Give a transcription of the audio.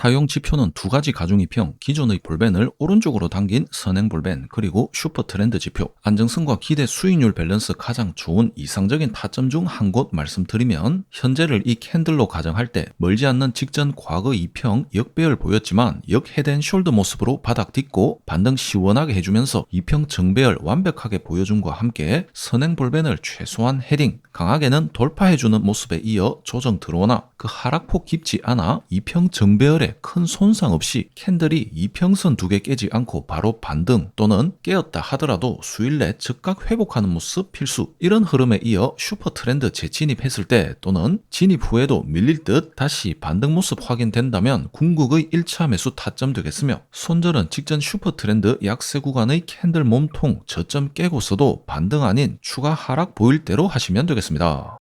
사용 지표는 두 가지 가중이평, 기존의 볼벤을 오른쪽으로 당긴 선행 볼벤, 그리고 슈퍼 트렌드 지표, 안정성과 기대 수익률 밸런스 가장 좋은 이상적인 타점 중 한 곳 말씀드리면 현재를 이 캔들로 가정할 때 멀지 않는 직전 과거 2평 역배열 보였지만 역 헤드앤 숄더 모습으로 바닥 딛고 반등 시원하게 해주면서 2평 정배열 완벽하게 보여줌과 함께 선행 볼벤을 최소한 헤딩, 강하게는 돌파해주는 모습에 이어 조정 들어오나 그 하락폭 깊지 않아 2평 정배열에 큰 손상 없이 캔들이 2평선 두 개 깨지 않고 바로 반등 또는 깨었다 하더라도 수일 내 즉각 회복하는 모습 필수 이런 흐름에 이어 슈퍼 트렌드 재진입했을 때 또는 진입 후에도 밀릴 듯 다시 반등 모습 확인된다면 궁극의 1차 매수 타점 되겠으며 손절은 직전 슈퍼 트렌드 약세 구간의 캔들 몸통 저점 깨고서도 반등 아닌 추가 하락 보일 대로 하시면 되겠습니다.